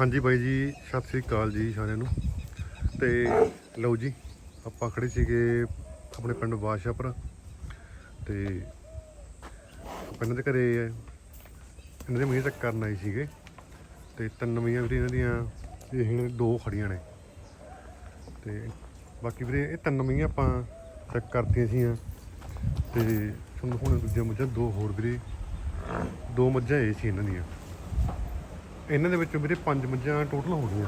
ਹਾਂਜੀ ਬਾਈ ਜੀ, ਸਤਿ ਸ੍ਰੀ ਅਕਾਲ ਜੀ ਸਾਰਿਆਂ ਨੂੰ। ਤੇ ਲਓ ਜੀ, ਆਪਾਂ ਖੜੇ ਸੀਗੇ ਆਪਣੇ ਪਿੰਡ ਬਾਦਸ਼ਾਹਪੁਰ। ਤੇ ਇਹਨਾਂ ਦੇ ਘਰੇ ਇਹਨਾਂ ਦੇ ਮੀਂਹ ਚੈੱਕ ਕਰਨ ਆਏ ਸੀਗੇ। ਤੇ ਤਿੰਨ ਮੀਆਂ ਵੀਰੇ ਇਹਨਾਂ ਦੀਆਂ, ਇਹ ਦੋ ਖੜੀਆਂ ਨੇ। ਤੇ ਬਾਕੀ ਵੀਰੇ, ਇਹ ਤਿੰਨ ਮੀਆਂ ਆਪਾਂ ਚੈੱਕ ਕਰਤੀਆਂ ਸੀਆਂ ਤੇ ਤੁਹਾਨੂੰ ਹੁਣ ਦੂਜੀਆਂ ਮੱਝਾਂ ਦੋ ਹੋਰ ਵੀਰੇ, ਦੋ ਮੱਝਾਂ ਇਹ ਸੀ ਇਹਨਾਂ ਦੀਆਂ। ਇਹਨਾਂ ਦੇ ਵਿੱਚੋਂ ਵੀਰੇ ਪੰਜ ਮੱਝਾਂ ਟੋਟਲ ਹੋ ਗਈਆਂ।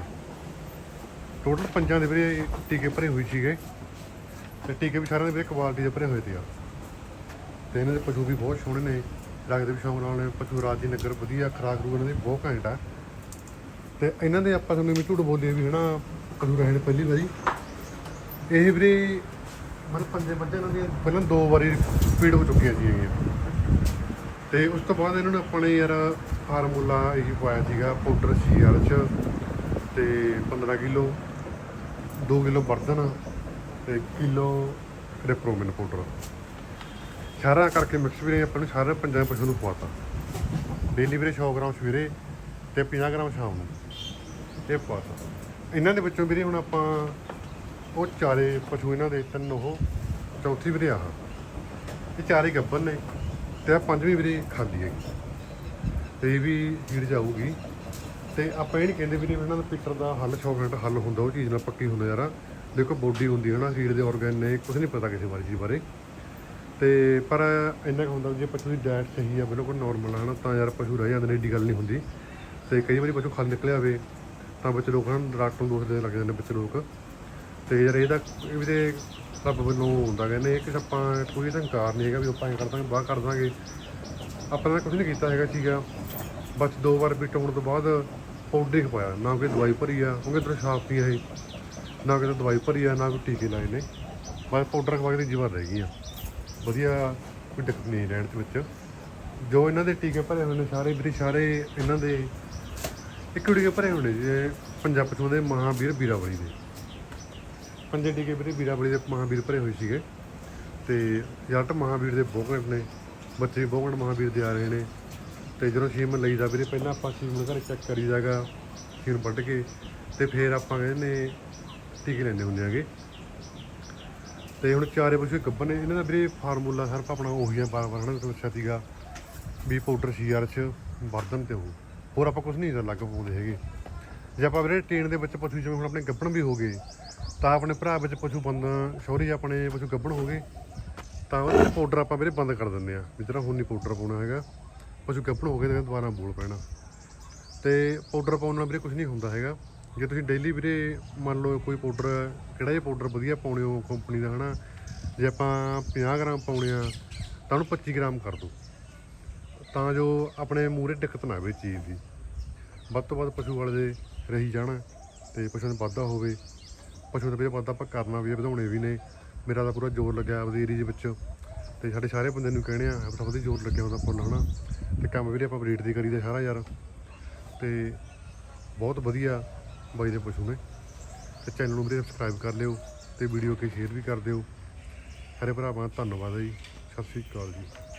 ਟੋਟਲ ਪੰਜਾਂ ਦੇ ਵੀਰੇ ਟੀਕੇ ਭਰੇ ਹੋਏ ਸੀਗੇ। ਤੇ ਟੀਕੇ ਵੀ ਸਾਰਿਆਂ ਦੇ ਵੀਰੇ ਕੁਆਲਿਟੀ ਦੇ ਭਰੇ ਹੋਏ ਤੇ ਆ। ਤੇ ਇਹਨਾਂ ਦੇ ਪਸ਼ੂ ਵੀ ਬਹੁਤ ਸੋਹਣੇ ਨੇ। ਲੱਗਦੇ ਵੀ ਸ਼ੌਂਕ ਨਾਲ ਪਸ਼ੂ ਰਾਜ ਰਾਜੀ ਨਗਰ ਵਧੀਆ, ਖਰਾਕ ਰੂ ਇਹਨਾਂ ਦੀ ਬਹੁਤ ਘੈਂਟ ਆ। ਤੇ ਇਹਨਾਂ ਦੇ ਆਪਾਂ ਤੁਹਾਨੂੰ ਵੀ ਝੂਠ ਬੋਲੀਏ ਵੀ ਹਨਾ, ਕਦੂ ਰਹੇ ਨੇ ਪਹਿਲੀ ਵਾਰੀ। ਇਹ ਵੀਰੇ ਮਤਲਬ ਪੰਜੇ ਮੱਝਾਂ ਇਹਨਾਂ ਦੀਆਂ ਪਹਿਲਾਂ ਦੋ ਵਾਰੀ ਫੀਡ ਹੋ ਚੁੱਕੀਆਂ ਸੀ ਇਹ। ਤੇ ਉਸ ਤੋਂ ਬਾਅਦ ਇਹਨਾਂ ਨੂੰ ਆਪਾਂ ਨੇ ਯਾਰ ਫਾਰਮੂਲਾ ਇਹੀ ਪਾਇਆ ਸੀਗਾ, ਪਾਊਡਰ ਸੀਆਰ ਚ ਤੇ 15 ਕਿਲੋ 2 ਕਿਲੋ ਬਰਦਨ ਤੇ ਕਿਲੋ ਰਿਪਰੋਮਿਨ ਪਾਊਡਰ। ਸਾਰਾ ਕਰਕੇ ਮਿਕਸ ਵੀਰੇ ਆਪਾਂ ਨੂੰ ਸਾਰੇ ਪੰਜਾਂ ਪਸ਼ੂ ਨੂੰ ਪਵਾਤਾ ਡੇਲੀ ਵੀਰੇ 100 ਗ੍ਰਾਮ ਸਵੇਰੇ ਤੇ 50 ਗ੍ਰਾਮ ਸ਼ਾਮ ਨੂੰ ਇਹ ਪਵਾਤਾ ਇਹਨਾਂ ਦੇ ਵਿੱਚੋਂ ਵੀਰੇ ਹੁਣ ਆਪਾਂ ਉਹ ਚਾਰੇ ਪਸ਼ੂ ਇਹਨਾਂ ਦੇ, ਤਿੰਨ ਉਹ, ਚੌਥੀ ਵੀਰੇ ਆਹ। ਇਹ ਚਾਰੇ ਗੱਬਨ ਨੇ ਤੇ ਆ ਪੰਜਵੀਂ ਵੀਰੇ ਖਾਲੀ ਹੈਗੀ। ਤੇ ਇਹ ਵੀ ਹੀੜ ਜਾਊਗੀ। ਤੇ ਆਪਾਂ ਇਹ ਨਹੀਂ ਕਹਿੰਦੇ ਵੀ ਨਹੀਂ ਇਹਨਾਂ ਦਾ ਪੀਟਰ ਦਾ ਹੱਲ 100% ਹੱਲ ਹੁੰਦਾ, ਉਹ ਚੀਜ਼ ਨਾਲ ਪੱਕੀ ਹੁੰਦਾ ਯਾਰ। ਦੇਖੋ ਬੋਡੀ ਹੁੰਦੀ ਹੈ ਨਾ ਹੀੜ ਦੇ ਆਰਗਨ ਨੇ ਕੁਝ ਨਹੀਂ ਪਤਾ ਕਿਸੇ ਬਾਰੇ ਚੀਜ਼ ਬਾਰੇ। ਤੇ ਪਰ ਇੰਨਾ ਕੁ ਹੁੰਦਾ ਜੇ ਪਸ਼ੂ ਦੀ ਡਾਇਟ ਸਹੀ ਆ, ਬਿਲਕੁਲ ਨਾਰਮਲ ਹੈ ਨਾ ਤਾਂ ਯਾਰ ਪਸ਼ੂ ਰਹਿ ਜਾਂਦੇ ਨੇ, ਏਡੀ ਗੱਲ ਨਹੀਂ ਹੁੰਦੀ। ਤੇ ਕਈ ਵਾਰੀ ਪਸ਼ੂ ਖਾਲੀ ਨਿਕਲਿਆ ਹੋਵੇ ਤਾਂ ਬੱਚੇ ਲੋਕ ਨੂੰ ਡਾਕਟਰ ਨੂੰ ਦੋਸ਼ ਦੇਣ ਲੱਗ ਜਾਂਦੇ ਨੇ ਬੱਚੇ ਲੋਕ। ਤੇ ਯਾਰ ਇਹਦਾ, ਇਹ ਵੀ ਤੇ ਰੱਬ ਵੱਲੋਂ ਹੁੰਦਾ ਕਹਿੰਦੇ ਕਿ ਆਪਾਂ ਕੋਈ ਇਹਦਾ ਇਨਕਾਰ ਨਹੀਂ ਹੈਗਾ ਵੀ ਆਪਾਂ ਇਹ ਕਰ ਦਾਂਗੇ ਬਾਹਰ ਕਰ ਦਾਂਗੇ। ਆਪਾਂ ਨੇ ਕੁਝ ਨਹੀਂ ਕੀਤਾ ਹੈਗਾ ਸੀਗਾ। ਬਸ ਦੋ ਵਾਰ ਵੀ ਟਾਉਣ ਤੋਂ ਬਾਅਦ ਪਾਊਡਰ ਹੀ ਖਵਾਇਆ ਨਾ ਕੋਈ ਦਵਾਈ ਭਰੀ ਆ ਕਿਉਂਕਿ ਇਧਰ ਸਾਫ਼ ਪੀ ਇਹ? ਨਾ ਕਿਤੇ ਦਵਾਈ ਭਰੀ ਆ, ਨਾ ਕੋਈ ਟੀਕੇ ਲਾਏ ਨੇ। ਬਸ ਪਾਊਡਰ ਖਵਾ ਕੇ ਜੀਵਨ ਰਹਿ ਗਈਆਂ ਵਧੀਆ ਕੋਈ ਦਿੱਕਤ ਨਹੀਂ ਰਹਿਣ ਦੇ ਵਿੱਚ। ਜੋ ਇਹਨਾਂ ਦੇ ਟੀਕੇ ਭਰੇ ਹੋਏ ਨੇ ਸਾਰੇ ਵੀਰੇ, ਸਾਰੇ ਇਹਨਾਂ ਦੇ ਇੱਕ ਟੀਕੇ ਭਰੇ ਹੋਏ ਨੇ ਜੀ ਪੰਜਾਬ ਪਸ਼ੂਆਂ ਦੇ ਮਹਾਵੀਰ ਵੀਰਾਵਲੀ ਦੇ। ਪੰਜੇ ਟੀਕੇ ਵੀਰੇ ਵੀਰਾਵਲੀ ਦੇ ਮਹਾਵੀਰ ਭਰੇ ਹੋਏ ਸੀਗੇ। ਤੇ ਜੱਟ ਮਹਾਵੀਰ ਦੇ ਬਹੁਤ ਨੇ। ਬੱਚੇ ਬਹੁਤ ਮਹਾਵੀਰ ਦੇ ਆ ਰਹੇ ਨੇ। ਤੇ ਜਦੋਂ ਸੀਮਨ ਲਈਦਾ ਵੀਰੇ, ਪਹਿਲਾਂ ਆਪਾਂ ਸੀਮਨ ਘਰੇ ਚੈੱਕ ਕਰੀਦਾਗਾ ਸੀਮਨ ਵੱਢ ਕੇ ਤੇ ਫਿਰ ਆਪਾਂ ਕਹਿੰਦੇ ਨੇ ਟੀਕੇ ਲੈਣੇ ਹੁੰਦੇ ਆਗੇ ਤੇ ਹੁਣ ਚਾਰੇ ਪਸ਼ੂ ਗੱਬਨ ਨੇ ਇਹਨਾਂ ਦਾ ਵੀਰੇ ਫਾਰਮੂਲਾ ਸਿਰਫ ਆਪਣਾ ਉਹੀ ਆ ਬਾਰ ਬਾਰ ਹਨਾ ਤੁਹਾਨੂੰ ਸੀਗਾ। ਵੀ ਪਾਊਡਰ ਸੀਆਰ ਚ ਵਰਦਨ ਤੇ ਉਹ। ਹੋਰ ਆਪਾਂ ਕੁਝ ਨਹੀਂ ਲੱਗ ਪਾਉਂਦੇ ਹੈਗੇ। ਜੇ ਆਪਾਂ ਵੀਰੇ ਟ੍ਰੇਨ ਦੇ ਵਿੱਚ ਪਸ਼ੂ ਜਿਵੇਂ ਹੁਣ ਆਪਣੇ ਗੱਬਣ ਵੀ ਹੋ ਗਏ, ਤਾਂ ਆਪਣੇ ਭਰਾ ਵਿੱਚ ਪਸ਼ੂ ਬੰਦ ਸ਼ੌਰੀ ਆਪਣੇ ਪਸ਼ੂ ਗੱਬਣ ਹੋ ਗਏ। ਤਾਂ ਉਹ ਪਾਊਡਰ ਆਪਾਂ ਵੀਰੇ ਬੰਦ ਕਰ ਦਿੰਦੇ ਆ ਵੀ ਤਰ੍ਹਾਂ ਹੁਣ ਨਹੀਂ ਪਾਊਡਰ ਪਾਉਣਾ ਹੈਗਾ, ਪਸ਼ੂ ਗੱਬਣ ਹੋ ਗਏ ਤਾਂ ਦੁਬਾਰਾ ਬੋਲ ਪੈਣਾ। ਤੇ ਪਾਊਡਰ ਪਾਉਣ ਨਾਲ ਵੀਰੇ ਕੁਝ ਨਹੀਂ ਹੁੰਦਾ ਹੈਗਾ। ਜੇ ਤੁਸੀਂ ਡੇਲੀ ਵੀਰੇ ਮੰਨ ਲਓ ਕੋਈ ਪਾਊਡਰ, ਕਿਹੜਾ ਜਿਹਾ ਪਾਊਡਰ ਵਧੀਆ ਪਾਉਣੇ ਹੋ ਕੰਪਨੀ ਦਾ, ਹਨਾ? ਜੇ ਆਪਾਂ 50 ਗ੍ਰਾਮ ਪਾਉਣੇ ਆ, ਤਾਂ ਉਹਨੂੰ 25 ਗ੍ਰਾਮ ਕਰ ਦਿਓ। ਤਾਂ ਜੋ ਆਪਣੇ ਮੂਹਰੇ ਦਿੱਕਤ ਨਾ ਆਵੇ ਚੀਜ਼ ਦੀ। ਵੱਧ ਤੋਂ ਵੱਧ ਪਸ਼ੂ ਵਾਲੇ ਦੇ ਰਹੀ ਜਾਣ ਤੇ ਪਸ਼ੂ ਦਾ ਵਾਧਾ ਹੋਵੇ। ਪਸ਼ੂ ਦਾ ਵੀਰੇ ਵਾਧਾ ਆਪਾਂ ਕਰਨਾ ਵੀ ਹੈ ਵਧਾਉਣੇ ਵੀ ਨੇ। ਮੇਰਾ ਤਾਂ ਪੂਰਾ ਜ਼ੋਰ ਲੱਗਿਆ ਆਪਦੇ ਏਰੀਏ ਦੇ ਵਿੱਚ ਤੇ ਸਾਡੇ ਸਾਰੇ ਬੰਦੇ ਨੂੰ ਕਹਿਣੇ ਆ ਸਭ ਤੋਂ ਜ਼ੋਰ ਲੱਗਿਆ ਉਹਦਾ ਫੁੱਲ ਹਨਾ? ਤੇ ਕੰਮ ਵੀਰੇ ਆਪਾਂ ਬਰੀਡ ਦੀ ਕਰੀਦਾ ਸਾਰਾ ਯਾਰ। ਤੇ ਬਹੁਤ ਵਧੀਆ ਬਾਈ ਦੇ ਪਸ਼ੂ ਨੇ ਤੇ ਚੈਨਲ ਨੂੰ ਵੀਰੇ ਸਬਸਕ੍ਰਾਈਬ ਕਰ ਲਿਓ ਤੇ ਵੀਡੀਓ ਕੇ ਸ਼ੇਅਰ ਵੀ ਕਰ ਦਿਓ। ਸਾਰੇ ਭਰਾਵਾਂ ਦਾ ਧੰਨਵਾਦ ਹੈ ਜੀ। ਸਤਿ ਸ੍ਰੀ ਅਕਾਲ ਜੀ।